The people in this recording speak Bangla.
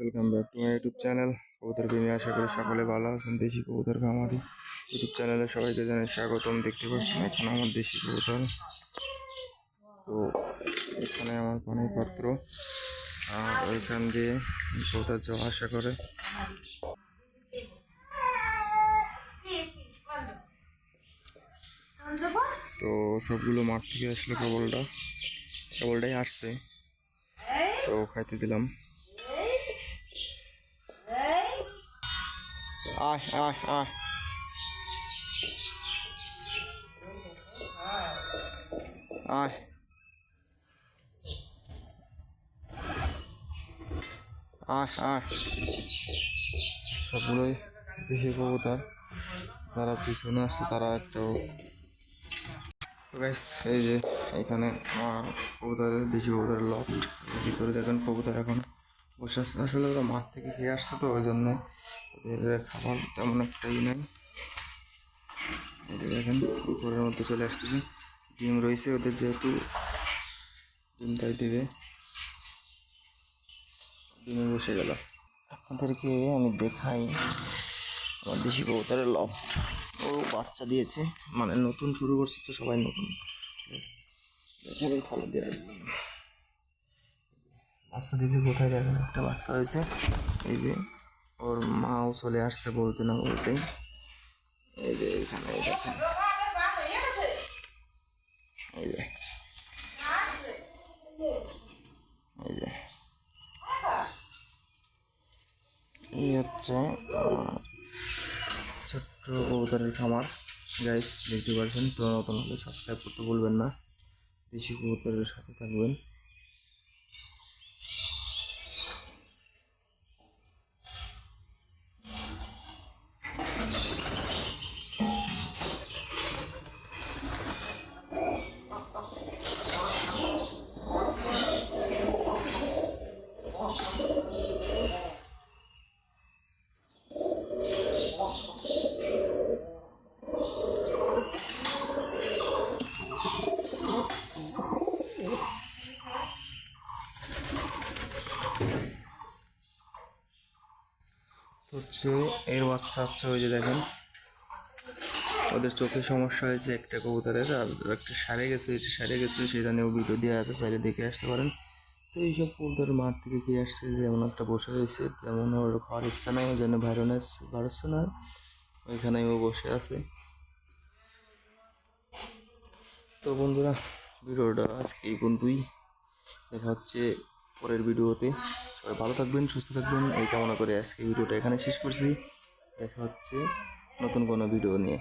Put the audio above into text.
Welcome back to my YouTube channel কবুতর প্রেমী আশা করি সকলে ভালো আছেন। দেশি কবুতর খামারি ইউটিউব চ্যানেলে সবাইকে জানাই স্বাগতম। দেখতে পাচ্ছেন, এখন আমার দেশি কবুতর। তো এখানে আমার পানির পাত্র আর ওইখান দিয়ে কবুতর যাওয়া আশা করে। তো সবগুলো মাঠ থেকে আসলে কেবলটা। কেবলটাই আসছে। তো খাইতে দিলাম। আয় আয় আয়। আয়। সবগুলোই দেশি কবুতর। যারা পিছনে আসছে, তারা একটু এই যে এখানে কবুতরের দেশি কবুতরের লট ভিতরে দেখেন কবুতর এখন বসে আসলে ওরা মাঠ থেকে খেয়ে আসছে তো, ওই জন্য ওদের খাবার তেমন একটাই নেই। এই যে দেখেন, উপরের মধ্যে চলে আসতেছে। ডিম রয়েছে, ওদের যেহেতু ডিমটাই দিবে। ডিমে বসে গেল। আপনাদেরকে আমি দেখাই আমার দেশি কবুতরের লফট। ও বাচ্চা দিয়েছে মানে নতুন শুরু করছে তো সবাই নতুন। এখানে ভালো দিয়ে রাখলাম। বাচ্চা দিয়েছে কোথায় দেখেন, একটা বাচ্চা হয়েছে। এই যে ওর মাও চলে আসছে বলতে না বলতেই। এই যে এখানে দেখেন। এই যে। এই যে। এই হচ্ছে ছোট্ট কবুতরের খামার। গাইস দেখতে পাচ্ছেন তো নতুন হলে সাবস্ক্রাইব করতে ভুলবেন না। দেশি কবুতরের সাথে থাকবেন। হচ্ছে, এর বাচ্চা হচ্ছে ওই যে দেখেন। ওদের চোখে সমস্যা হয়েছে একটা কবুতরের, আর একটা সারে গেছে এটা সারে গেছে সেটা নিয়েও ভিডিও দেওয়া আছে, সাইডে দেখে আসতে পারেন। তো এইসব কবুতরের মাঠ থেকে কি আসছে, যেমন একটা বসে রয়েছে, তেমন ওর খাওয়ার ইচ্ছা নাই, ওই জন্য ভাইরোনেস বাড়ছে না, ওইখানেই ও বসে আছে। তো বন্ধুরা, ভিডিওটা আজকে এই পর্যন্তই। দেখা হচ্ছে পরের ভিডিওতে। সবাই ভালো থাকবেন, সুস্থ থাকবেন। এই কামনা করে আজকে ভিডিওটা এখানে শেষ করছি। দেখা হচ্ছে নতুন কোনো ভিডিও নিয়ে।